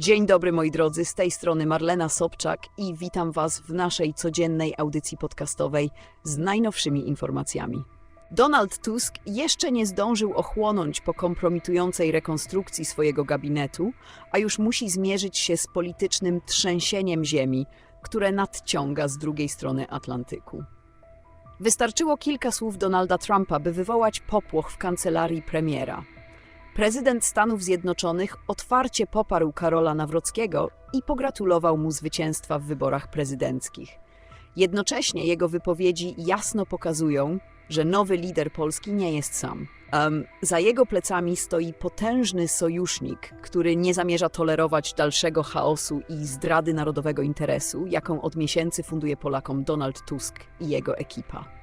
Dzień dobry moi drodzy, z tej strony Marlena Sobczak i witam Was w naszej codziennej audycji podcastowej z najnowszymi informacjami. Donald Tusk jeszcze nie zdążył ochłonąć po kompromitującej rekonstrukcji swojego gabinetu, a już musi zmierzyć się z politycznym trzęsieniem ziemi, które nadciąga z drugiej strony Atlantyku. Wystarczyło kilka słów Donalda Trumpa, by wywołać popłoch w kancelarii premiera. Prezydent Stanów Zjednoczonych otwarcie poparł Karola Nawrockiego i pogratulował mu zwycięstwa w wyborach prezydenckich. Jednocześnie jego wypowiedzi jasno pokazują, że nowy lider Polski nie jest sam. Em, za jego plecami stoi potężny sojusznik, który nie zamierza tolerować dalszego chaosu i zdrady narodowego interesu, jaką od miesięcy funduje Polakom Donald Tusk i jego ekipa.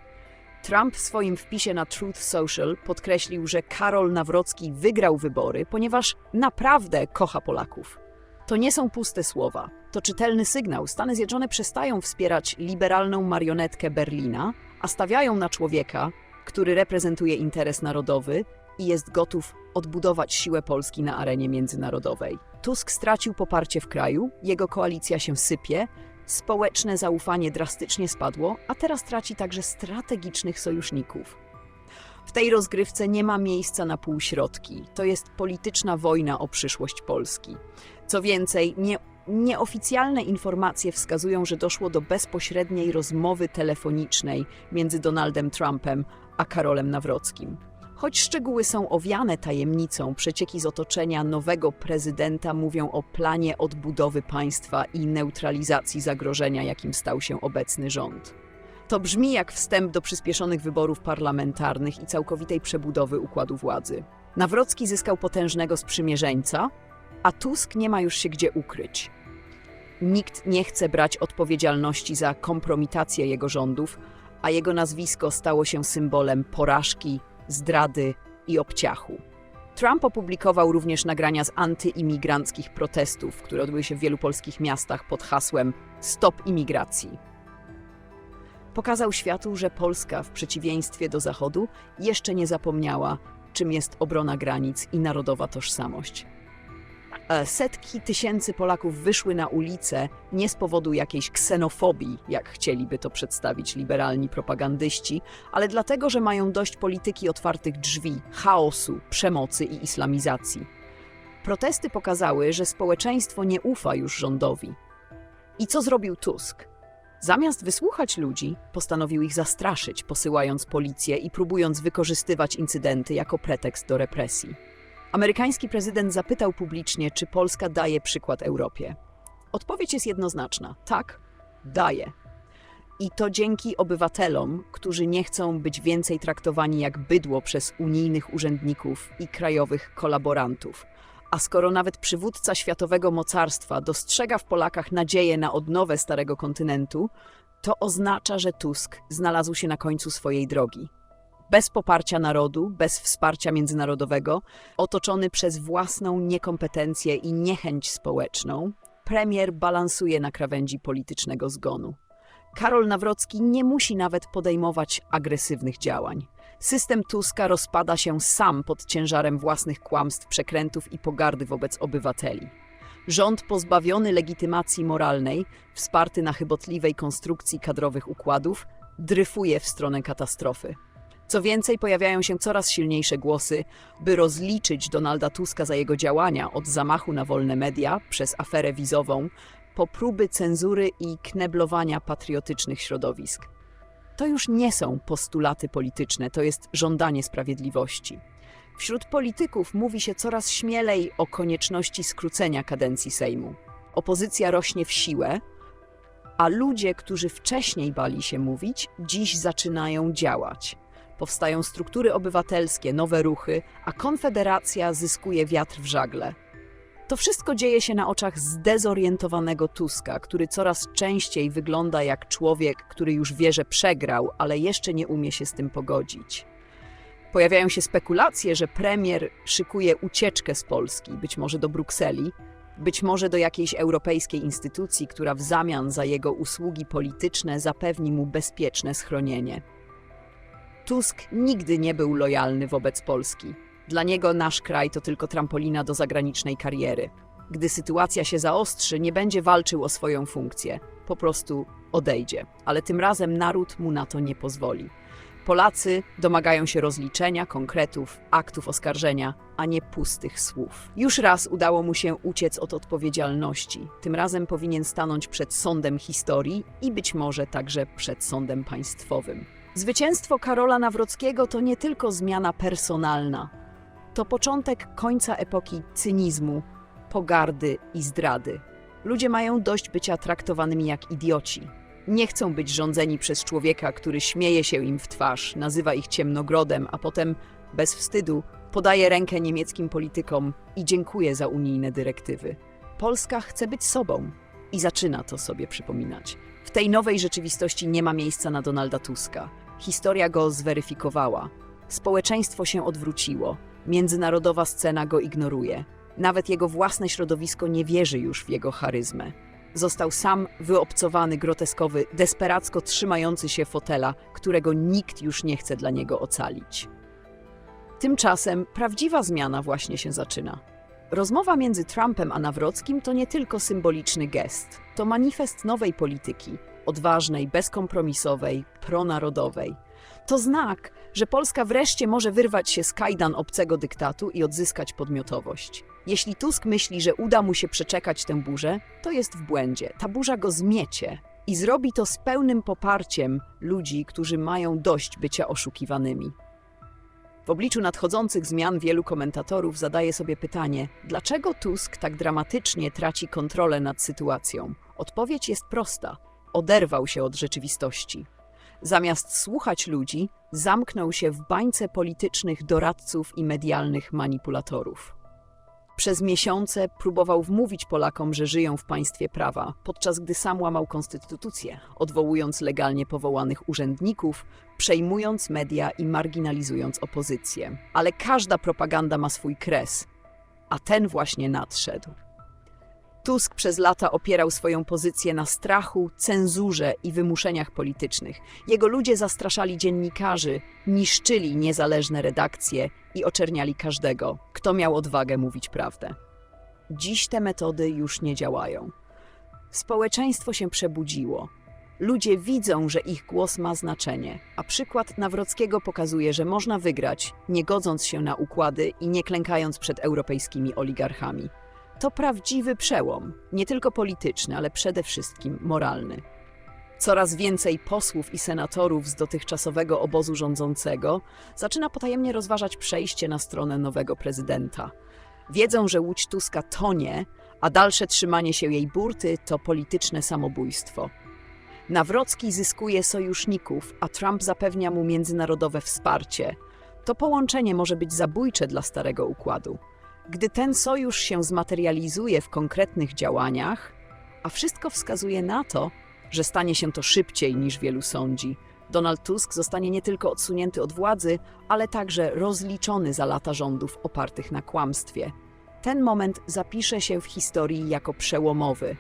Trump w swoim wpisie na Truth Social podkreślił, że Karol Nawrocki wygrał wybory, ponieważ naprawdę kocha Polaków. To nie są puste słowa. To czytelny sygnał. Stany Zjednoczone przestają wspierać liberalną marionetkę Berlina, a stawiają na człowieka, który reprezentuje interes narodowy i jest gotów odbudować siłę Polski na arenie międzynarodowej. Tusk stracił poparcie w kraju, jego koalicja się sypie, społeczne zaufanie drastycznie spadło, a teraz traci także strategicznych sojuszników. W tej rozgrywce nie ma miejsca na półśrodki. To jest polityczna wojna o przyszłość Polski. Co więcej, nie, nieoficjalne informacje wskazują, że doszło do bezpośredniej rozmowy telefonicznej między Donaldem Trumpem a Karolem Nawrockim. Choć szczegóły są owiane tajemnicą, przecieki z otoczenia nowego prezydenta mówią o planie odbudowy państwa i neutralizacji zagrożenia, jakim stał się obecny rząd. To brzmi jak wstęp do przyspieszonych wyborów parlamentarnych i całkowitej przebudowy układu władzy. Nawrocki zyskał potężnego sprzymierzeńca, a Tusk nie ma już się gdzie ukryć. Nikt nie chce brać odpowiedzialności za kompromitację jego rządów, a jego nazwisko stało się symbolem porażki, zdrady i obciachu. Trump opublikował również nagrania z antyimigranckich protestów, które odbyły się w wielu polskich miastach pod hasłem Stop imigracji. Pokazał światu, że Polska, w przeciwieństwie do Zachodu, jeszcze nie zapomniała, czym jest obrona granic i narodowa tożsamość. E, Setki tysięcy Polaków wyszły na ulicę nie z powodu jakiejś ksenofobii, jak chcieliby to przedstawić liberalni propagandyści, ale dlatego, że mają dość polityki otwartych drzwi, chaosu, przemocy i islamizacji. Protesty pokazały, że społeczeństwo nie ufa już rządowi. I co zrobił Tusk? Zamiast wysłuchać ludzi, postanowił ich zastraszyć, posyłając policję i próbując wykorzystywać incydenty jako pretekst do represji. Amerykański prezydent zapytał publicznie, czy Polska daje przykład Europie. Odpowiedź jest jednoznaczna: tak, daje. I to dzięki obywatelom, którzy nie chcą być więcej traktowani jak bydło przez unijnych urzędników i krajowych kolaborantów. A skoro nawet przywódca światowego mocarstwa dostrzega w Polakach nadzieję na odnowę Starego Kontynentu, to oznacza, że Tusk znalazł się na końcu swojej drogi bez poparcia narodu, bez wsparcia międzynarodowego, otoczony przez własną niekompetencję i niechęć społeczną, premier balansuje na krawędzi politycznego zgonu. Karol Nawrocki nie musi nawet podejmować agresywnych działań. System Tuska rozpada się sam pod ciężarem własnych kłamstw, przekrętów i pogardy wobec obywateli. Rząd pozbawiony legitymacji moralnej, wsparty na chybotliwej konstrukcji kadrowych układów, dryfuje w stronę katastrofy. Co więcej, pojawiają się coraz silniejsze głosy, by rozliczyć Donalda Tuska za jego działania od zamachu na wolne media przez aferę wizową, po próby cenzury i kneblowania patriotycznych środowisk. To już nie są postulaty polityczne, to jest żądanie sprawiedliwości. Wśród polityków mówi się coraz śmielej o konieczności skrócenia kadencji Sejmu. Opozycja rośnie w siłę, a ludzie, którzy wcześniej bali się mówić, dziś zaczynają działać. Powstają struktury obywatelskie, nowe ruchy, a Konfederacja zyskuje wiatr w żagle. To wszystko dzieje się na oczach zdezorientowanego Tuska, który coraz częściej wygląda jak człowiek, który już wie, że przegrał, ale jeszcze nie umie się z tym pogodzić. Pojawiają się spekulacje, że premier szykuje ucieczkę z Polski, być może do Brukseli, być może do jakiejś europejskiej instytucji, która w zamian za jego usługi polityczne zapewni mu bezpieczne schronienie. Tusk nigdy nie był lojalny wobec Polski. Dla niego nasz kraj to tylko trampolina do zagranicznej kariery. Gdy sytuacja się zaostrzy, nie będzie walczył o swoją funkcję. Po prostu odejdzie. Ale tym razem naród mu na to nie pozwoli. Polacy domagają się rozliczenia, konkretów, aktów oskarżenia, a nie pustych słów. Już raz udało mu się uciec od odpowiedzialności. Tym razem powinien stanąć przed sądem historii i być może także przed sądem państwowym. Zwycięstwo Karola Nawrockiego to nie tylko zmiana personalna. To początek końca epoki cynizmu, pogardy i zdrady. Ludzie mają dość bycia traktowanymi jak idioci. Nie chcą być rządzeni przez człowieka, który śmieje się im w twarz, nazywa ich ciemnogrodem, a potem bez wstydu podaje rękę niemieckim politykom i dziękuje za unijne dyrektywy. Polska chce być sobą i zaczyna to sobie przypominać. W tej nowej rzeczywistości nie ma miejsca na Donalda Tuska. Historia go zweryfikowała. Społeczeństwo się odwróciło. Międzynarodowa scena go ignoruje. Nawet jego własne środowisko nie wierzy już w jego charyzmę. Został sam wyobcowany, groteskowy, desperacko trzymający się fotela, którego nikt już nie chce dla niego ocalić. Tymczasem prawdziwa zmiana właśnie się zaczyna. Rozmowa między Trumpem a Nawrockim to nie tylko symboliczny gest, to manifest nowej polityki, odważnej, bezkompromisowej, pronarodowej. To znak, że Polska wreszcie może wyrwać się z kajdan obcego dyktatu i odzyskać podmiotowość. Jeśli Tusk myśli, że uda mu się przeczekać tę burzę, to jest w błędzie. Ta burza go zmiecie i zrobi to z pełnym poparciem ludzi, którzy mają dość bycia oszukiwanymi. W obliczu nadchodzących zmian wielu komentatorów zadaje sobie pytanie, dlaczego Tusk tak dramatycznie traci kontrolę nad sytuacją? Odpowiedź jest prosta: oderwał się od rzeczywistości. Zamiast słuchać ludzi, zamknął się w bańce politycznych doradców i medialnych manipulatorów. Przez miesiące próbował wmówić Polakom, że żyją w państwie prawa, podczas gdy sam łamał konstytucję, odwołując legalnie powołanych urzędników, przejmując media i marginalizując opozycję. Ale każda propaganda ma swój kres, a ten właśnie nadszedł. Tusk przez lata opierał swoją pozycję na strachu, cenzurze i wymuszeniach politycznych. Jego ludzie zastraszali dziennikarzy, niszczyli niezależne redakcje i oczerniali każdego, kto miał odwagę mówić prawdę. Dziś te metody już nie działają. Społeczeństwo się przebudziło. Ludzie widzą, że ich głos ma znaczenie, a przykład Nawrockiego pokazuje, że można wygrać, nie godząc się na układy i nie klękając przed europejskimi oligarchami. To prawdziwy przełom, nie tylko polityczny, ale przede wszystkim moralny. Coraz więcej posłów i senatorów z dotychczasowego obozu rządzącego zaczyna potajemnie rozważać przejście na stronę nowego prezydenta. Wiedzą, że łódź Tuska tonie, a dalsze trzymanie się jej burty to polityczne samobójstwo. Nawrocki zyskuje sojuszników, a Trump zapewnia mu międzynarodowe wsparcie. To połączenie może być zabójcze dla starego układu. Gdy ten sojusz się zmaterializuje w konkretnych działaniach, a wszystko wskazuje na to, że stanie się to szybciej niż wielu sądzi, Donald Tusk zostanie nie tylko odsunięty od władzy, ale także rozliczony za lata rządów opartych na kłamstwie. Ten moment zapisze się w historii jako przełomowy.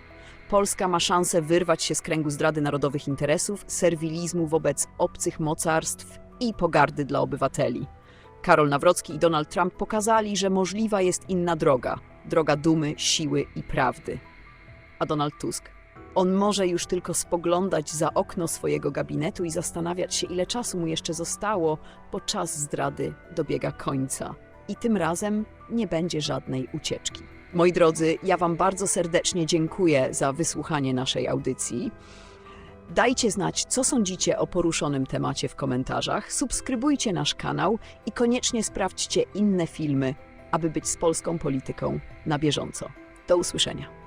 Polska ma szansę wyrwać się z kręgu zdrady narodowych interesów, serwilizmu wobec obcych mocarstw i pogardy dla obywateli. Karol Nawrocki i Donald Trump pokazali, że możliwa jest inna droga droga dumy, siły i prawdy. A Donald Tusk? On może już tylko spoglądać za okno swojego gabinetu i zastanawiać się, ile czasu mu jeszcze zostało, bo czas zdrady dobiega końca. I tym razem nie będzie żadnej ucieczki. Moi drodzy, ja Wam bardzo serdecznie dziękuję za wysłuchanie naszej audycji. Dajcie znać, co sądzicie o poruszonym temacie w komentarzach, subskrybujcie nasz kanał i koniecznie sprawdźcie inne filmy, aby być z polską polityką na bieżąco. Do usłyszenia.